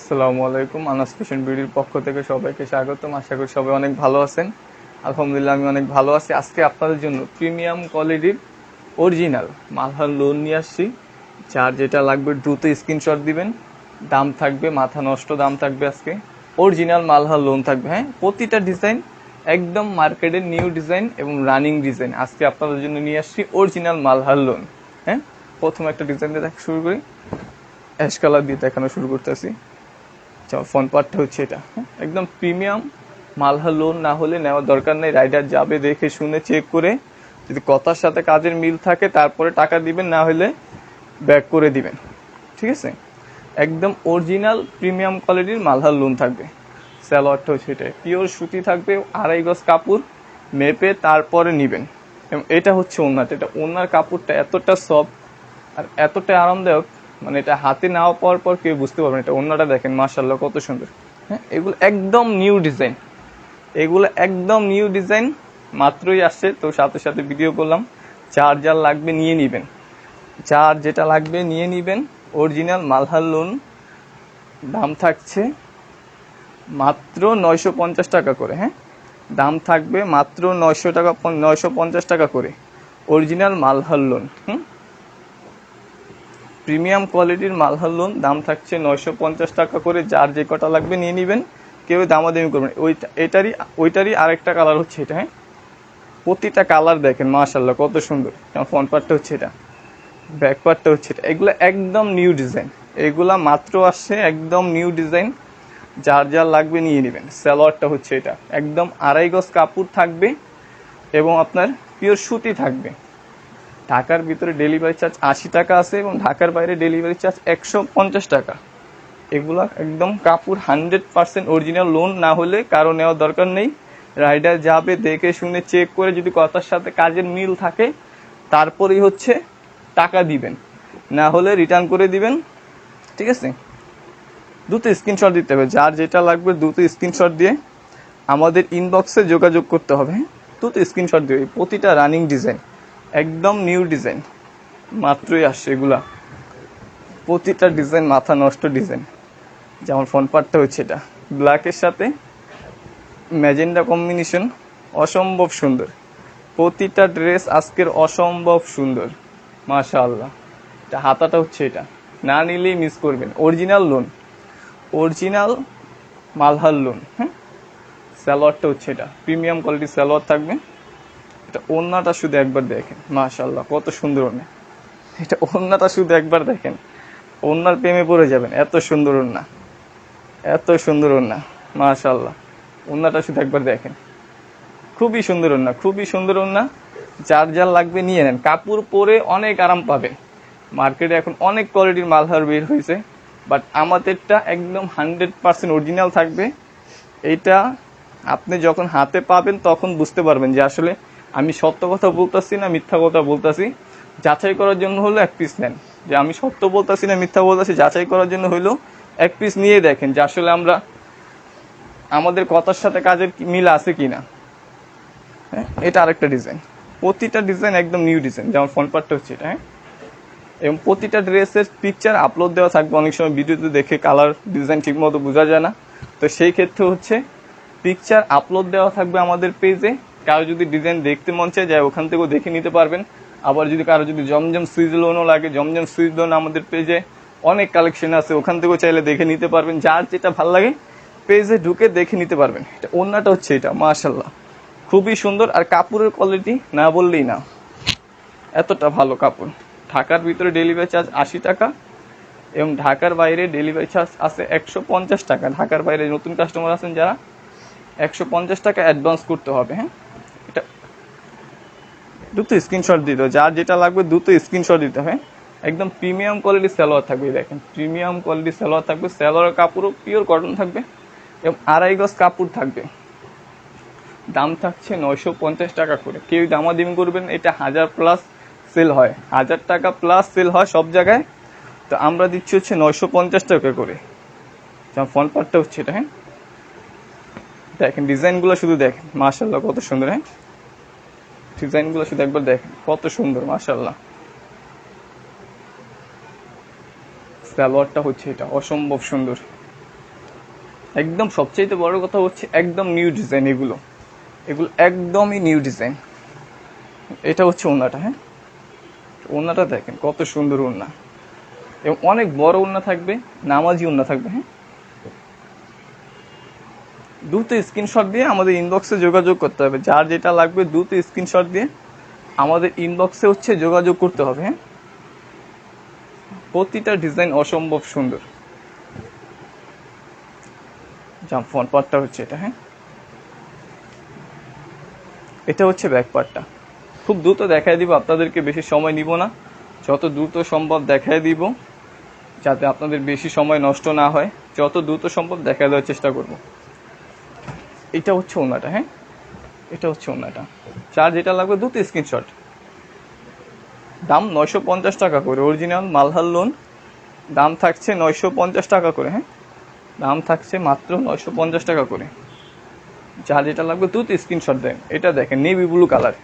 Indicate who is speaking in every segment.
Speaker 1: আসসালামু আলাইকুম। আনাস ফ্যাশন বিউটির পক্ষ থেকে সবাইকে স্বাগতম। আশা করি সবাই অনেক ভালো আছেন। আলহামদুলিল্লাহ, আমি অনেক ভালো আছি। আজকে আপনাদের জন্য প্রিমিয়াম কোয়ালিটির অরিজিনাল মালহার লোন নিয়ে আসছি। যার যেটা লাগবে দ্রুত স্ক্রিনশট দিবেন। দাম থাকবে, মাথা নষ্ট দাম থাকবে আজকে। অরিজিনাল মালহার লোন থাকবে হ্যাঁ? প্রতিটা ডিজাইন একদম মার্কেটের নিউ ডিজাইন এবং রানিং ডিজাইন আজকে আপনাদের জন্য নিয়ে আসছি অরিজিনাল মালহার লোন হ্যাঁ? প্রথম একটা ডিজাইন দিয়ে দেখা শুরু করি। অ্যাশ কালার দিয়ে দেখানো শুরু করতেছি। ফোন পার্টটা হচ্ছে এটা? একদম প্রিমিয়াম মালহা লোন না হলে নেওয়ার দরকার নেই। রাইডার যাবে দেখে শুনে চেক করে, যদি কথার সাথে কাজের মিল থাকে তারপরে টাকা দিবেন, না হলে ব্যাক করে দিবেন। ঠিক আছে? একদম অরিজিনাল প্রিমিয়াম কোয়ালিটির মালহার লোন থাকবে। স্যালোয়ারটা হচ্ছে এটা। পিওর সুতি থাকবে, আড়াই গজ কাপড় মেপে তারপরে নিবেন। এবং এটা হচ্ছে ওনাটা এটা ওনার কাপড়টা এতটা সফট আর এতটা আরামদায়ক মানে এটা হাতে নেওয়া পাওয়ার পর কেউ বুঝতে পারবেন এটা অন্যটা দেখেন মার্শাল্লাহ কত সুন্দর। হ্যাঁ এগুলো একদম নিউ ডিজাইন। এগুলো একদম নিউ ডিজাইন, মাত্রই আসছে। তো সাথে সাথে ভিডিও করলাম। চার যার লাগবে নিয়ে নিবেন। চার যেটা লাগবে নিয়ে নিবেন। অরিজিনাল মালহার লোন দাম থাকছে মাত্র নয়শো পঞ্চাশ টাকা করে হ্যাঁ? দাম থাকবে মাত্র নয়শো টাকা, নয়শো পঞ্চাশ টাকা করে। অরিজিনাল মালহার লোন হুম? প্রিমিয়াম কোয়ালিটির মালহার লোন দাম থাকছে নয়শো পঞ্চাশ টাকা করে, যার যে কটা লাগবে নিয়ে নেবেন, কেউ দামাদামি করবেন ওই এটারই ওইটারই আরেকটা কালার হচ্ছে এটা হ্যাঁ? প্রতিটা কালার দেখেন মাশাল্লাহ কত সুন্দর। ফ্রন্ট পার্টটা হচ্ছে এটা ব্যাক পার্টটা হচ্ছে এটা। এগুলো একদম নিউ ডিজাইন এগুলা মাত্র আসছে একদম নিউ ডিজাইন যার যার লাগবে নিয়ে নেবেন। স্যালোয়ারটা হচ্ছে এটা। একদম আড়াই গজ কাপড় থাকবে এবং আপনার পিওর সুতি থাকবে। ঢাকার ভিতরে ডেলিভারি চার্জ আশি টাকা আছে এবং ঢাকার বাইরে ডেলিভারি চার্জ একশো পঞ্চাশ টাকা। এগুলা একদম কাপড় হান্ড্রেড পার্সেন্ট অরিজিনাল লোন না হলে কারও নেওয়ার দরকার নেই। রাইডার যাবে, দেখে শুনে চেক করে যদি কথার সাথে কাজের মিল থাকে, তারপরেই হচ্ছে টাকা দিবেন। না হলে রিটার্ন করে দিবেন। ঠিক আছে? দ্রুত স্ক্রিনশট দিতে হবে। যার যেটা লাগবে দ্রুত স্ক্রিনশট দিয়ে আমাদের ইনবক্সে যোগাযোগ করতে হবে? দ্রুত স্ক্রিনশট দিয়ে প্রতিটা রানিং ডিজাইন একদম নিউ ডিজাইন মাত্রই আসছে এগুলা। প্রতিটা ডিজাইন মাথা নষ্ট ডিজাইন যেমন ফোন পার্টটা হচ্ছে এটা। ব্ল্যাকের সাথে ম্যাজেন্ডা কম্বিনেশন অসম্ভব সুন্দর। প্রতিটা ড্রেস আজকের অসম্ভব সুন্দর। মাশাআল্লাহ। এটা হাতাটা হচ্ছে এটা। না নিলেই মিস করবেন। Original lawn original Malhar lawn হ্যাঁ? স্যালোয়ারটা হচ্ছে এটা। প্রিমিয়াম কোয়ালিটির স্যালোয়ার থাকবে। এটা ওড়নাটা শুধু একবার দেখেন মাশাল্লাহ কত সুন্দর ওড়না। এটা ওড়নাটা শুধু একবার দেখেন, ওড়নার প্রেমে পড়ে যাবেন, এত সুন্দর ওড়না, এত সুন্দর ওড়না মাশাল্লাহ ওড়নাটা শুধু একবার দেখেন। খুবই সুন্দর ওড়না, খুবই সুন্দর ওড়না, যার যার লাগবে নিয়ে নেন। কাপড় পরে অনেক আরাম পাবেন মার্কেটে এখন অনেক কোয়ালিটির মালহার বের হয়েছে, বাট আমাদেরটা একদম হান্ড্রেড পার্সেন্ট অরিজিনাল থাকবে। এইটা আপনি যখন হাতে পাবেন, তখন বুঝতে পারবেন যে আসলে আমি সত্য কথা বলতেছি না, মিথ্যা কথা বলতেছি। যাচাই করার জন্য হলো এক পিস নেন। যে আমি সত্য বলতেছি না, মিথ্যা বলতেছি, যাচাই করার জন্য হইল এক পিস নিয়ে দেখেন যে আসলে আমরা আমাদের কথার সাথে কাজের মিল আছে কি না হ্যাঁ এটা আরেকটা ডিজাইন। প্রতিটা ডিজাইন একদম নিউ ডিজাইন, যেমন ফোন পার্টটা হচ্ছে এটা হ্যাঁ। এবং প্রতিটা ড্রেসের পিকচার আপলোড দেওয়া থাকবে। অনেক সময় ভিডিওতে দেখে কালার ডিজাইন ঠিক মতো বোঝা যায় না। তো সেই ক্ষেত্রে হচ্ছে পিকচার আপলোড দেওয়া থাকবে আমাদের পেজে কারও যদি ডিজাইন দেখতে মন চায় যায় ওখান থেকেও দেখে নিতে পারবেন। আবার যদি কারও যদি জমজম সুইচ লোনও লাগে, জমজম সুইচ লোন আমাদের পেজে অনেক কালেকশন আছে, ওখান থেকেও চাইলে দেখে নিতে পারবেন। যার যেটা ভালো লাগে পেজে ঢুকে দেখে নিতে পারবেন। এটা অন্যটা হচ্ছে এটা মাশাল্লাহ খুবই সুন্দর, আর কাপড়ের কোয়ালিটি না বললেই না। এতটা ভালো কাপড়। ঢাকার ভিতরে ডেলিভারি চার্জ আশি টাকা, এবং ঢাকার বাইরে ডেলিভারি চার্জ আছে একশো পঞ্চাশ টাকা। ঢাকার বাইরে নতুন কাস্টমার আছেন যারা, একশো পঞ্চাশ টাকা অ্যাডভান্স করতে হবে হ্যাঁ? দ্রুত স্ক্রিনশট দিতে হবে যার যেটা লাগবে দ্রুত স্ক্রিনশট দিতে হবে। একদম প্রিমিয়াম কোয়ালিটির সালোয়ার থাকবে দেখেন। প্রিমিয়াম কোয়ালিটির সালোয়ার থাকবে। সালোয়ারের কাপড়ও পিওর কটন থাকবে এবং আড়াই গজ কাপড় থাকবে। দাম থাকছে নয়শো পঞ্চাশ টাকা করে। কেউ দামাদামি করবেন, এটা হাজার প্লাস সেল হয়। হাজার টাকা প্লাস সেল হয় সব জায়গায়। তো আমরা দিচ্ছি হচ্ছে নয়শো পঞ্চাশ টাকা করে। ফোন পার্টটা হচ্ছে এটা হ্যাঁ? দেখেন ডিজাইনগুলো শুধু দেখেন। মাশাল্লাহ কত সুন্দর হ্যাঁ? ডিজাইনগুলো শুধু একবার দেখেন কত সুন্দর মাশাল্লাহ সালোয়ারটা হচ্ছে এটা, অসম্ভব সুন্দর। একদম সবচেয়ে বড় কথা হচ্ছে একদম নিউ ডিজাইন এগুলো। এগুলো একদমই নিউ ডিজাইন এটা হচ্ছে ওড়নাটা হ্যাঁ? ওড়নাটা দেখেন, কত সুন্দর ওড়না এবং অনেক বড় ওড়না থাকবে, নামাজি ওড়না থাকবে হ্যাঁ? দ্রুত স্ক্রিনশট দিয়ে আমাদের ইনবক্সে যোগাযোগ করতে হবে। যার যেটা লাগবে দ্রুত স্ক্রিনশট দিয়ে আমাদের ইনবক্সে হচ্ছে যোগাযোগ করতে হবে হ্যাঁ? প্রতিটা ডিজাইন অসম্ভব সুন্দর। জাম ফ্রন্ট পার্টটা হচ্ছে এটা হ্যাঁ? এটা হচ্ছে ব্যাক পার্টটা খুব দ্রুত দেখায় দিব, আপনাদেরকে বেশি সময় নিব না। যত দ্রুত সম্ভব দেখায় দিব, যাতে আপনাদের বেশি সময় নষ্ট না হয়। যত দ্রুত সম্ভব দেখা দেওয়ার চেষ্টা করব। এটা হচ্ছে ওনাটা হ্যাঁ? এটা হচ্ছে ওনাটা চার যেটা লাগবে দ্রুত স্ক্রিনশট দাম নয়শো পঞ্চাশ টাকা করে অরিজিনাল মালহাল লোন দাম থাকছে নয়শো পঞ্চাশ টাকা করে হ্যাঁ? দাম থাকছে মাত্র নয়শো পঞ্চাশ টাকা করে। যার যেটা লাগবে দ্রুত স্ক্রিনশট দেন। এটা দেখেন নেভি ব্লু কালার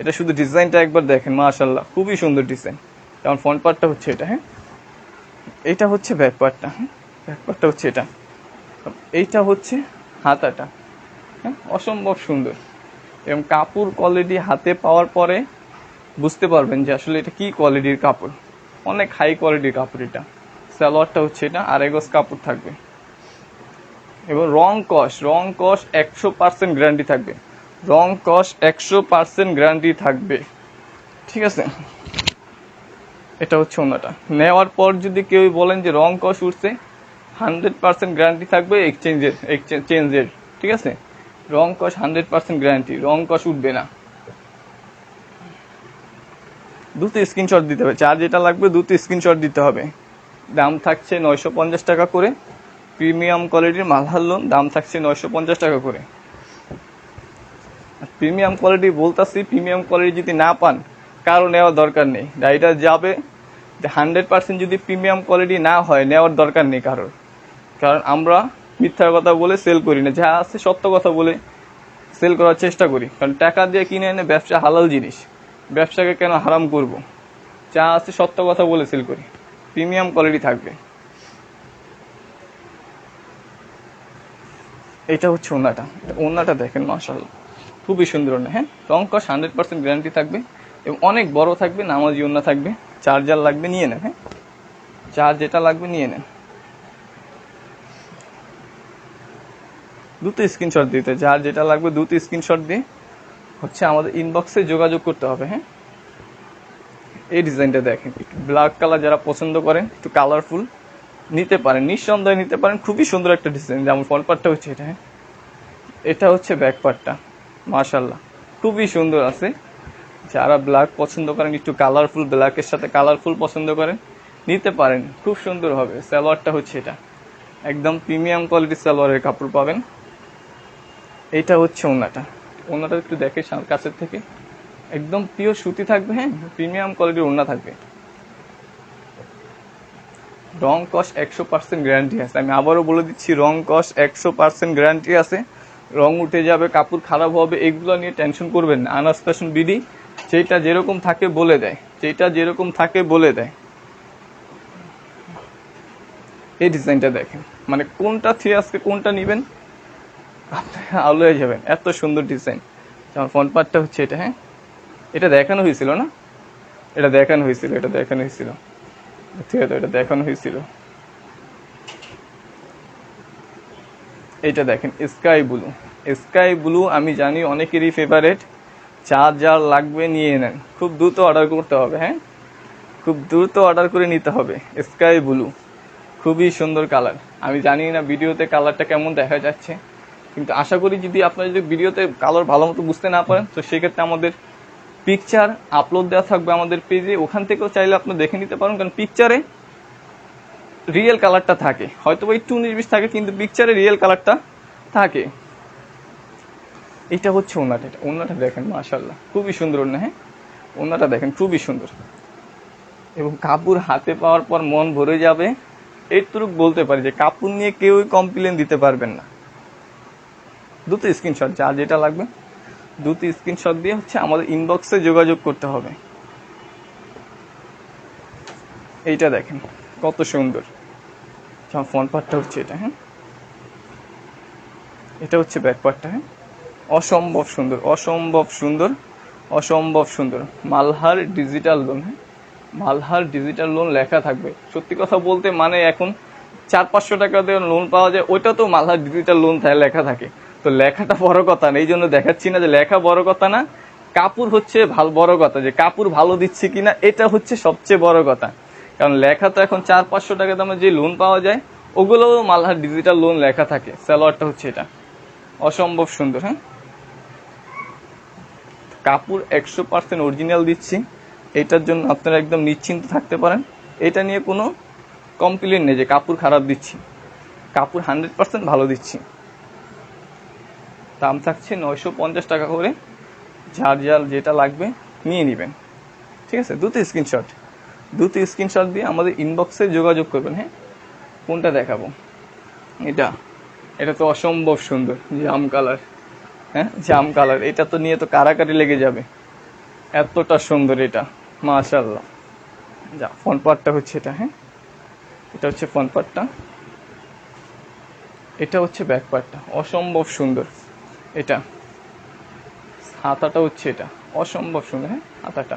Speaker 1: এটা শুধু ডিজাইনটা একবার দেখেন মাশাল্লাহ খুবই সুন্দর ডিজাইন যেমন ফ্রন্ট পার্টটা হচ্ছে এটা হ্যাঁ? এটা হচ্ছে ব্যাক পার্টটা হ্যাঁ? ব্যাক পার্টটা হচ্ছে এটা। এইটা হচ্ছে হাতাটা। হ্যাঁ অসম্ভব সুন্দর। এবং কাপড় কোয়ালিটি হাতে পাওয়ার পরে বুঝতে পারবেন যে আসলে এটা কি কোয়ালিটির কাপড়। অনেক হাই কোয়ালিটির কাপড় এটা। সালোয়ারটা হচ্ছে এটা আড়াই গজ কাপড় থাকবে। এবং রং কস রং কস একশো পার্সেন্ট গ্যারান্টি থাকবে। রং কস একশো পার্সেন্ট গ্যারান্টি থাকবে। ঠিক আছে? এটা হচ্ছে ওনাটা নেওয়ার পর যদি কেউ বলেন যে রং কস উঠছে হান্ড্রেড পার্সেন্ট গ্যারান্টি থাকবে এক্সচেঞ্জের চেঞ্জের ঠিক আছে? রং কস হান্ড্রেড পার্সেন্ট গ্যারান্টি, রং কস উঠবে না। দুটো স্ক্রিনশট দিতে হবে চার যেটা লাগবে দুটো স্ক্রিনশট দিতে হবে। দাম থাকছে নয়শো পঞ্চাশ টাকা করে, প্রিমিয়াম কোয়ালিটির মালহার লোন দাম থাকছে নয়শো পঞ্চাশ টাকা করে। প্রিমিয়াম কোয়ালিটি বলতাছি, প্রিমিয়াম কোয়ালিটি যদি না পান, কারও নেওয়ার দরকার নেই। গাড়িটা যাবে হান্ড্রেড পার্সেন্ট যদি প্রিমিয়াম কোয়ালিটি না হয়, নেওয়ার দরকার নেই কারোর। কারণ আমরা মিথ্যার কথা বলে সেল করি না। যা আছে সত্য কথা বলে সেল করার চেষ্টা করি। কারণ টাকা দিয়ে কিনে এনে ব্যবসা হালাল জিনিস, ব্যবসাকে কেন হারাম করব? যা আছে সত্য কথা বলে সেল করি। প্রিমিয়াম কোয়ালিটি থাকবে। এটা হচ্ছে ওনাটা ওনাটা দেখেন মার্শাল খুবই সুন্দর ওনা হ্যাঁ? রং কস হান্ড্রেড পার্সেন্ট গ্যারান্টি থাকবে এবং অনেক বড় থাকবে, নামাজি ওনা থাকবে। চার্জার লাগবে, নিয়ে নেন হ্যাঁ? চার্জ যেটা লাগবে, নিয়ে নেন। দুটো স্ক্রিনশট দিতে, যার যেটা লাগবে দুটো স্ক্রিনশট দিয়ে হচ্ছে আমাদের ইনবক্সে যোগাযোগ করতে হবে হ্যাঁ? এই ডিজাইনটা দেখেন, একটু ব্ল্যাক কালার যারা পছন্দ করেন, একটু কালারফুল নিতে পারেন, নিঃসন্দেহে নিতে পারেন, খুবই সুন্দর একটা ডিজাইন যেমন ফ্রন্ট পার্টটা হচ্ছে এটা হ্যাঁ? এটা হচ্ছে ব্যাক পার্টটা মাশাল্লাহ খুবই সুন্দর আছে। যারা ব্ল্যাক পছন্দ করেন, একটু কালারফুল ব্ল্যাকের সাথে কালারফুল পছন্দ করেন, নিতে পারেন, খুব সুন্দর হবে। সালোয়ারটা হচ্ছে এটা, একদম প্রিমিয়াম কোয়ালিটির সালোয়ারের কাপড় পাবেন। এইটা হচ্ছে ওনাটা। ওনাটা একটু দেখে কাছের থেকে। একদম পিওর সুতি থাকবে হ্যাঁ? প্রিমিয়াম কোয়ালিটির ওনা থাকবে। রং কস একশো পার্সেন্ট গ্যারান্টি আছে। আমি আবারও বলে দিচ্ছি, রং কস একশো পার্সেন্ট গ্যারান্টি আছে। রং উঠে যাবে, কাপড় খারাপ হবে, এগুলো নিয়ে টেনশন করবেন না। আনাস ফ্যাশন বিডি যেটা যেরকম থাকে বলে দেয়। যেটা যেরকম থাকে বলে দেয়। এই ডিজাইনটা দেখেন। মানে কোনটা থ্রি আজকে কোনটা নেবেন? আলো হয়ে যাবেন। এত সুন্দর ডিজাইন যেমন ফ্রন্ট পার্টটা হচ্ছে এটা হ্যাঁ? এটা দেখানো হয়েছিল না? এটা দেখানো হয়েছিল, এটা দেখানো হয়েছিল। ঠিক আছে, এটা দেখানো হয়েছিল। এইটা দেখেন স্কাই ব্লু স্কাই ব্লু আমি জানি অনেকেরই ফেভারেট চার যার লাগবে নিয়ে নেন। খুব দ্রুত অর্ডার করতে হবে হ্যাঁ? খুব দ্রুত অর্ডার করে নিতে হবে। স্কাই ব্লু খুবই সুন্দর কালার আমি জানি না ভিডিওতে কালারটা কেমন দেখা যাচ্ছে। কিন্তু আশা করি যদি আপনারা যদি ভিডিওতে কালার ভালো মতো বুঝতে না পারেন, তো সেক্ষেত্রে আমাদের পিকচার আপলোড দেওয়া থাকবে আমাদের পেজে ওখান থেকেও চাইলে আপনি দেখে নিতে পারেন, কারণ পিকচারে রিয়েল কালারটা থাকে। হয়তো বা একটু উনিশ বিশ থাকে, কিন্তু পিকচারে রিয়েল কালারটা থাকে। এটা হচ্ছে ওনাটা এটা ওনাটা দেখেন মাশাল্লাহ খুবই সুন্দর ওনা হ্যাঁ? ওনাটা দেখেন, খুবই সুন্দর। এবং কাপড় হাতে পাওয়ার পর মন ভরে যাবে। এইটুকু বলতে পারি যে কাপড় নিয়ে কেউই কমপ্লেন দিতে পারবেন না। দুটো স্ক্রিনশট যা যেটা লাগবে, দুটো স্ক্রিনশট দিয়ে হচ্ছে আমাদের ইনবক্সে যোগাযোগ করতে হবে। এইটা দেখেন, কত সুন্দর। ফোন পার্টটা হচ্ছে এটা হ্যাঁ? এটা হচ্ছে ব্যাকপার্টটা হ্যাঁ? অসম্ভব সুন্দর অসম্ভব সুন্দর অসম্ভব সুন্দর। মালহার ডিজিটাল লোন হ্যাঁ? মালহার ডিজিটাল লোন লেখা থাকবে। সত্যি কথা বলতে মানে এখন চার পাঁচশো টাকা দিয়ে লোন পাওয়া যায়, ওইটা তো মালহার ডিজিটাল লোন লেখা থাকে। তো লেখাটা বড় কথা না, এই জন্য দেখাচ্ছি না যে লেখা বড় কথা না, কাপড় হচ্ছে ভালো, বড় কথা, যে কাপড় ভালো দিচ্ছে কিনা, এটা হচ্ছে সবচেয়ে বড় কথা। কারণ লেখা তো এখন চার, পাঁচশো টাকা দামে যে লোন পাওয়া যায়, ওগুলোও মালহার ডিজিটাল লোন লেখা থাকে স্যালোয়ারটা হচ্ছে এটা। অসম্ভব সুন্দর হ্যাঁ? কাপড় একশো পার্সেন্ট অরিজিনাল দিচ্ছি, এটার জন্য আপনারা একদম নিশ্চিন্ত থাকতে পারেন। এটা নিয়ে কোনো কমপ্লেন নেই যে কাপড় খারাপ দিচ্ছি। কাপড় হান্ড্রেড পার্সেন্ট ভালো দিচ্ছি। দাম থাকছে নয়শো পঞ্চাশ টাকা করে। যার যার যেটা লাগবে নিয়ে নেবেন। ঠিক আছে? দুটো স্ক্রিনশট দুটো স্ক্রিনশট দিয়ে আমাদের ইনবক্সে যোগাযোগ করবেন হ্যাঁ? কোনটা দেখাবো? এটা। এটা তো অসম্ভব সুন্দর, জাম কালার হ্যাঁ? জাম কালার এটা তো নিয়ে তো কারাকারি লেগে যাবে। এতটা সুন্দর এটা। মাশাল্লাহ যা ফ্রন্ট পার্টটা হচ্ছে এটা হ্যাঁ? এটা হচ্ছে ফ্রন্ট পার্টটা এটা হচ্ছে ব্যাক পার্টটা অসম্ভব সুন্দর। এটা। হাতাটা হচ্ছে এটা। অসম্ভব সুন্দর হ্যাঁ? হাতাটা।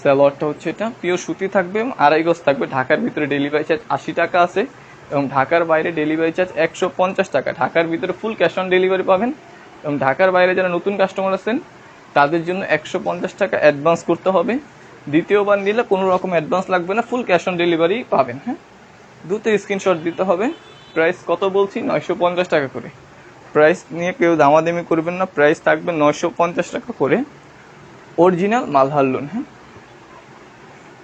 Speaker 1: স্যালোয়ারটা হচ্ছে এটা। পিওর সুতি থাকবে এবং আড়াই গজ থাকবে। ঢাকার ভিতরে ডেলিভারি চার্জ আশি টাকা আছে এবং ঢাকার বাইরে ডেলিভারি চার্জ একশো পঞ্চাশ টাকা। ঢাকার ভিতরে ফুল ক্যাশ অন ডেলিভারি পাবেন এবং ঢাকার বাইরে যারা নতুন কাস্টমার আছেন, তাদের জন্য একশো পঞ্চাশ টাকা অ্যাডভান্স করতে হবে। দ্বিতীয়বার নিলে কোনো রকম অ্যাডভান্স লাগবে না ফুল ক্যাশ অন ডেলিভারি পাবেন হ্যাঁ? দুটো স্ক্রিনশট দিতে হবে। প্রাইস কত বলছি? নয়শো পঞ্চাশ টাকা করে। প্রাইস নিয়ে কেউ দামাদামি করবেন না। প্রাইস থাকবে নয়শো পঞ্চাশ টাকা করে। অরিজিনাল মালহার লোন হ্যাঁ?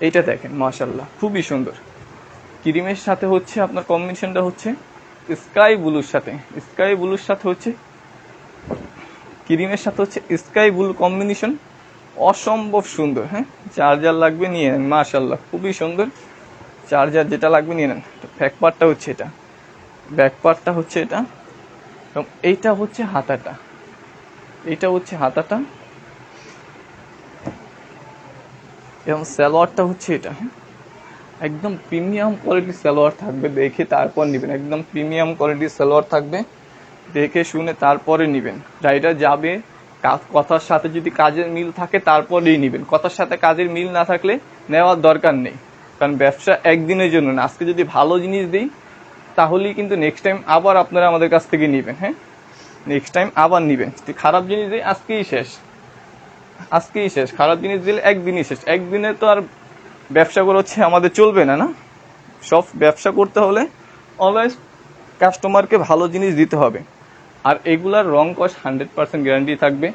Speaker 1: এইটা দেখেন মাশাল্লাহ খুবই সুন্দর। ক্রিমের সাথে হচ্ছে, আপনার কম্বিনেশনটা হচ্ছে স্কাই ব্লুর সাথে। স্কাই ব্লুর সাথে হচ্ছে, ক্রিমের সাথে হচ্ছে স্কাই ব্লু কম্বিনেশন অসম্ভব সুন্দর হ্যাঁ? চার্জার লাগবে নিয়ে মাশাল্লাহ খুবই সুন্দর। চার্জার যেটা লাগবে, নিয়ে নেন। ব্যাক পার্টটা হচ্ছে এটা। ব্যাক পার্টটা হচ্ছে এটা। এবং এইটা হচ্ছে হাতাটা। এইটা হচ্ছে হাতাটা। এবং সালোয়ারটা হচ্ছে এটা। হ্যাঁ? একদম প্রিমিয়াম কোয়ালিটির সালোয়ার থাকবে, দেখে তারপর নেবেন। একদম প্রিমিয়াম কোয়ালিটির সালোয়ার থাকবে, দেখে শুনে তারপরে নেবেন। রাইডার যাবে কথার সাথে যদি কাজের মিল থাকে, তারপরেই নেবেন। কথার সাথে কাজের মিল না থাকলে নেওয়ার দরকার নেই। কারণ ব্যবসা একদিনের জন্য না। আজকে যদি ভালো জিনিস দিই, তাহলেই কিন্তু নেক্সট টাইম আবার আপনারা আমাদের কাছ থেকে নেবেন হ্যাঁ? নেক্সট টাইম আবার নেবেন। যদি খারাপ জিনিস দিই, আজকেই শেষ। আজকেই শেষ। খারাপ জিনিস দিলে একদিনই শেষ। একদিনে তো আর ব্যবসা করে হচ্ছে, আমাদের চলবে না না? সব ব্যবসা করতে হলে অলওয়েজ কাস্টমারকে ভালো জিনিস দিতে হবে। আর এগুলার রং কস হান্ড্রেড পার্সেন্ট গ্যারান্টি থাকবে।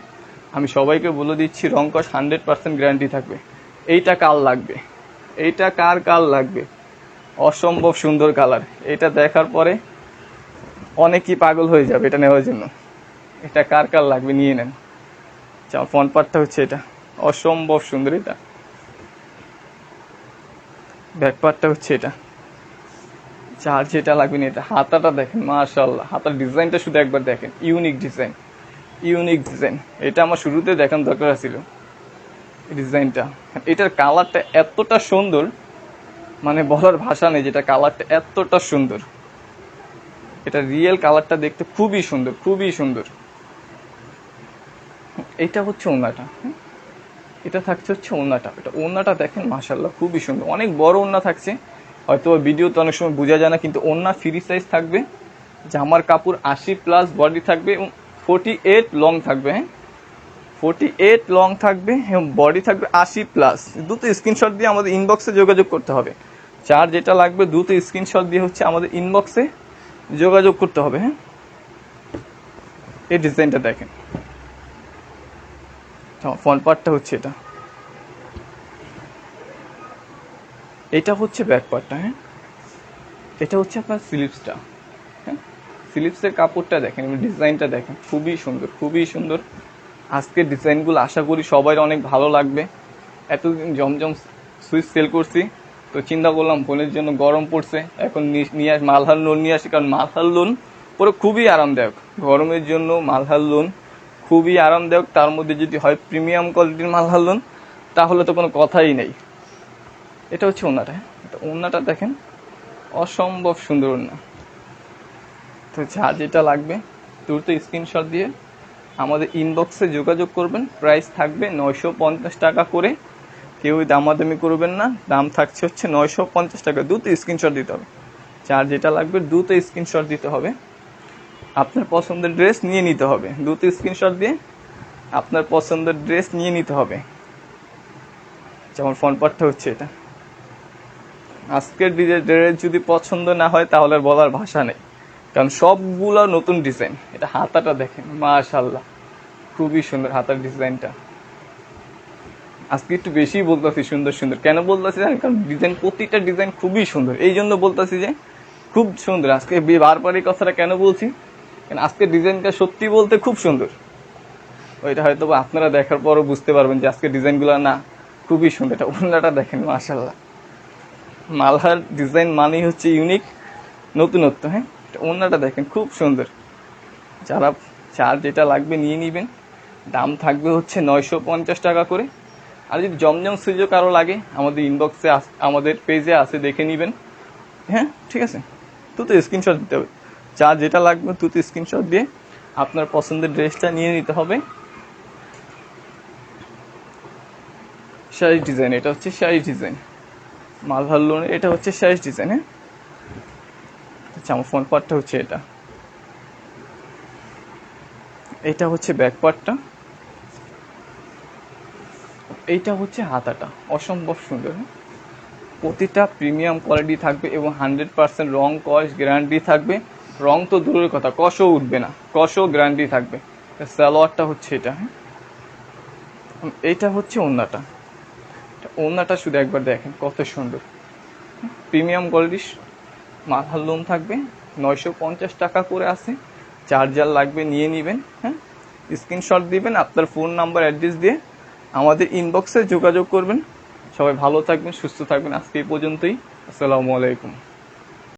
Speaker 1: আমি সবাইকে বলে দিচ্ছি রং কস হান্ড্রেড পার্সেন্ট গ্যারান্টি থাকবে। এইটা কাল লাগবে। এইটা কার কাল লাগবে? অসম্ভব সুন্দর কালার। এটা দেখার পরে অনেকই পাগল হয়ে যাবে এটা নেওয়ার জন্য। এটা কার কার লাগবে নিয়ে নেন। আচ্ছা ফ্রন্ট পার্টটা হচ্ছে এটা। অসম্ভব সুন্দর এটা। ব্যাক পার্টটা হচ্ছে এটা। চার যেটা লাগবে না এটা। হাতাটা দেখেন মাশাল্লাহ হাতার ডিজাইনটা শুধু একবার দেখেন। Unique design. Unique design. এটা আমার শুরুতে দেখান দরকার ছিল। ডিজাইনটা। এটার কালারটা এতটা সুন্দর মানে বলার ভাষা নেই যেটা কালারটা এতটা সুন্দর। এটা রিয়েল কালারটা দেখতে খুবই সুন্দর খুবই সুন্দর। এটা হচ্ছে ওনাটা? এটা থাকছে হচ্ছে ওনাটা এটা ওনাটা দেখেন মাশাল্লাহ খুবই সুন্দর। অনেক বড় ওনা থাকছে। হয়তো ভিডিওতে অনেক সময় বোঝা যায় না, কিন্তু ওনা ফ্রি সাইজ থাকবে। জামার কাপড় আশি প্লাস বডি থাকবে এবং ফোর্টি এইট লং থাকবে হ্যাঁ? ফোর্টি এইট লং থাকবে, এবং বডি থাকবে আশি প্লাস দুটো স্ক্রিনশট দিয়ে আমাদের ইনবক্সে যোগাযোগ করতে হবে। চার যেটা লাগবে, দুটো স্ক্রিনশট দিয়ে হচ্ছে আমাদের ইনবক্সে যোগাযোগ করতে হবে হ্যাঁ? এই ডিজাইনটা দেখেন। ফ্রন্ট পার্টটা হচ্ছে এটা। এটা হচ্ছে ব্যাক পার্টটা হ্যাঁ? এটা হচ্ছে আপনার স্লিপসটা হ্যাঁ? স্লিপসের কাপড়টা দেখেন ডিজাইনটা দেখেন। খুবই সুন্দর খুবই সুন্দর। আজকের ডিজাইনগুলো আশা করি সবাই অনেক ভালো লাগবে। এতদিন জমজম সুইচ সেল করছি, তো চিন্তা করলাম বোনের জন্য গরম পড়ছে, এখন নিয়ে আস মালহার লোন নিয়ে আসি, কারণ মালহার লোন পরে খুবই আরামদায়ক। গরমের জন্য মালহার লোন খুবই আরামদায়ক, তার মধ্যে যদি হয় প্রিমিয়াম কোয়ালিটির মালহার লোন তাহলে তো কোনো কথাই নেই। এটা হচ্ছে ওনাটা তো ওনাটা দেখেন, অসম্ভব সুন্দর না তো যা যেটা লাগবে, দ্রুত স্ক্রিনশট দিয়ে আমাদের ইনবক্সে যোগাযোগ করবেন। প্রাইস থাকবে নয়শো পঞ্চাশ টাকা করে। কেউ দামাদামি করবেন না। দাম থাকছে হচ্ছে নয়শো পঞ্চাশ টাকা। দ্রুত স্ক্রিনশট দিতে হবে। যার যেটা লাগবে দ্রুত স্ক্রিনশট দিতে হবে। আপনার পছন্দের ড্রেস নিয়ে নিতে হবে। দ্রুত স্ক্রিনশট দিয়ে আপনার পছন্দের ড্রেস নিয়ে নিতে হবে। যেমন ফোন পার্টটা হচ্ছে এটা। আজকের ড্রেস যদি পছন্দ না হয় তাহলে বলার ভাষা নেই। কারণ সবগুলো নতুন ডিজাইন এটা হাতাটা দেখেন মাশাল্লাহ খুবই সুন্দর হাতার ডিজাইনটা আজকে একটু বেশি বলতেছি সুন্দর সুন্দর। কেন বলতেছি জানেন? কারণ ডিজাইন প্রতিটা ডিজাইন খুবই সুন্দর। এই জন্য বলতেছি যে, খুব সুন্দর। আজকে বারবার এই কথাটা কেন বলছি? কারণ আজকে ডিজাইনটা সত্যি বলতে খুব সুন্দর। ওইটা হয়তো আপনারা দেখার পরও বুঝতে পারবেন যে আজকে ডিজাইনগুলো না, খুবই সুন্দর। এটা অন্যটা দেখেন মাশাল্লাহ মালহার ডিজাইন মানেই হচ্ছে ইউনিক নতুনত্ব হ্যাঁ? অন্যটা দেখেন, খুব সুন্দর। যারা চার যেটা লাগবে নিয়ে নেবেন। দাম থাকবে হচ্ছে নয়শো পঞ্চাশ টাকা করে। আর যদি জমজম সুযোগ আরও লাগে, আমাদের ইনবক্সে আমাদের পেজে আছে, দেখে নেবেন। হ্যাঁ ঠিক আছে? তো তো স্ক্রিনশট দিতে হবে। যা যেটা লাগবে, তুই তো স্ক্রিনশট দিয়ে আপনার পছন্দের ড্রেসটা নিয়ে নিতে হবে। শাড়ি ডিজাইন এটা হচ্ছে শাড়ি ডিজাইন মালহার লোনের এটা হচ্ছে শাড়ি ডিজাইন হ্যাঁ? আচ্ছা আমার ফোন পার্টটা হচ্ছে এটা। এটা হচ্ছে ব্যাক পার্টটা এইটা হচ্ছে হাতাটা। অসম্ভব সুন্দর হ্যাঁ? প্রতিটা প্রিমিয়াম কোয়ালিটি থাকবে এবং হান্ড্রেড পার্সেন্ট রং কস গ্যারান্টি থাকবে। রং তো দূরের কথা কষও উঠবে না। কষও গ্যারান্টি থাকবে। সালোয়ারটা হচ্ছে এটা হ্যাঁ? এইটা হচ্ছে ওন্নাটা। ওন্নাটা শুধু একবার দেখেন কত সুন্দর। প্রিমিয়াম কোয়ালিটির মাথার লোম থাকবে, নয়শো পঞ্চাশ টাকা করে আছে। চার্জার লাগবে, নিয়ে নেবেন হ্যাঁ? স্ক্রিনশট দিবেন, আপনার ফোন নাম্বার, অ্যাড্রেস দিয়ে আমাদের ইনবক্সে যোগাযোগ করবেন। সবাই ভালো থাকবেন, সুস্থ থাকবেন। আজকে এই পর্যন্তই। আসসালামু আলাইকুম।